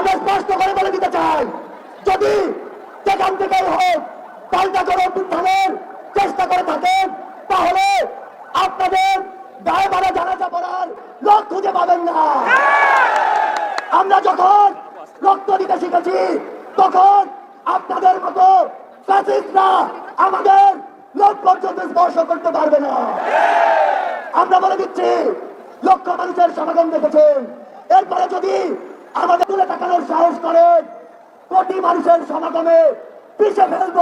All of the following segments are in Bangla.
আমরা স্পষ্ট করে বলে দিতে চাই, যদি যেখান থেকেই হোক পাল্টা করে উত্থানের চেষ্টা করে থাকেন, তাহলে আপনাদের গায়ে মারা জানাজা পড়ার লোক খুঁজে পাবেন না। আমরা যখন রক্ত দিতে শিখেছি, তখন আপনাদের মতো আমাদের লোক পর্যন্ত স্পর্শ করতে পারবে না। আমরা বলে দিচ্ছি লক্ষ মানুষের সমাগম দেখেছেন। এরপরে যদি আমাদের তুলে তাকানোর সাহস করেন কোটি মানুষের সমাগমে পিছিয়ে ফেলব।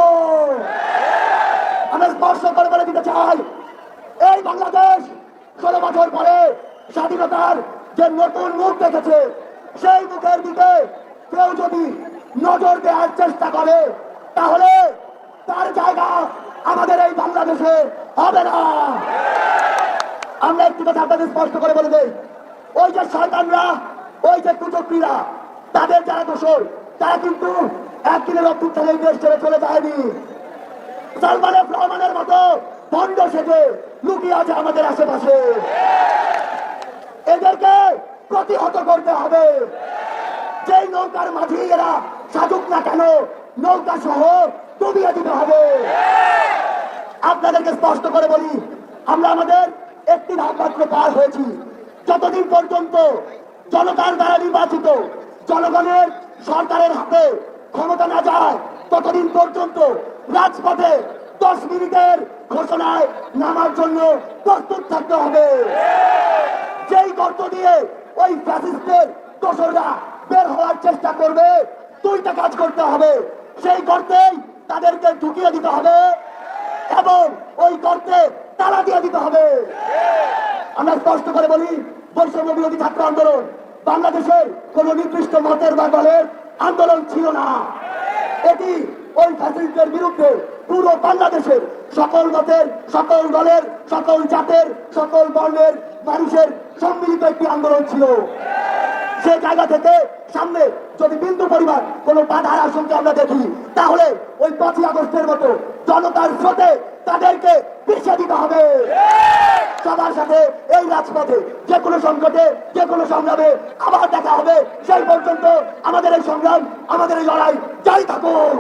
আমরা স্পর্শ করে বলে দিতে চাই, এই বাংলাদেশ ষোলো বছর পরে স্বাধীনতার যে নতুন মুখ দেখেছে, সেই মুখের দিকে কেউ যদি নজর দেওয়ার চেষ্টা করে, তাহলে তার জায়গা আমাদের এই বাংলাদেশে হবে না। আমরা একটু কথা আপনাদের স্পষ্ট করে বলে দেই, ওই যে শয়তানরা ওই যে কুচক্রীরা, তাদের যারা দোষর, তারা কিন্তু একদিনের অভ্যুত্থানে দেশ ছেড়ে চলে যায়নি। সালমানের রহমানের মতো ভণ্ড সেজে লুকিয়ে আছে আমাদের আশেপাশে। এদেরকে প্রতিহত করতে হবে। যেই নৌকার মাঝি এরা সাজুক না কেন, নৌকা সহ ডুবিয়ে দিতে হবে। আপনাদেরকে স্পষ্ট করে বলি, আমরা আমাদের একটি ধাপ মাত্র পার হয়েছি। যতদিন পর্যন্ত জনতার দ্বারা নির্বাচিত, জনগণের সরকারের হাতে ক্ষমতা না যায়, ততদিন পর্যন্ত রাজপথে দশ মিনিটের ঘোষণায় নামার জন্য প্রস্তুত থাকতে হবে। যেই গর্ত দিয়ে ওই ফ্যাসিস্টের দোসররা বের হওয়ার চেষ্টা করবে, দুইটা কাজ করতে হবে। সেই গর্তেই তাদেরকে ঢুকিয়ে দিতে হবে এবং ওই গর্তে তালা দিয়ে দিতে হবে। আমরা স্পষ্ট করে বলি বৈষম্য বিরোধী ছাত্র আন্দোলন বাংলাদেশের কোন নির্দিষ্ট মতের বা দলের আন্দোলন ছিল না। এটি ওই ফ্যাসিলিটির বিরুদ্ধে পুরো বাংলাদেশের সকল মতের, সকল দলের, সকল জাতের, সকল বর্ণের মানুষের সম্মিলিত একটি আন্দোলন ছিল। সে জায়গা থেকে সামনে যদি বিন্দু পরিমাণ কোনো বাধার আশঙ্কা আমরা দেখি, তাহলে ওই পাঁচই আগস্টের মতো জনতার স্রোতে তাদেরকে পিছিয়ে দিতে হবে। সবার সাথে এই রাজপথে যে কোনো সংকটে, যে কোনো সংগ্রামে আবার দেখা হবে। সেই পর্যন্ত আমাদের এই সংগ্রাম, আমাদের এই লড়াই জারি থাকুক।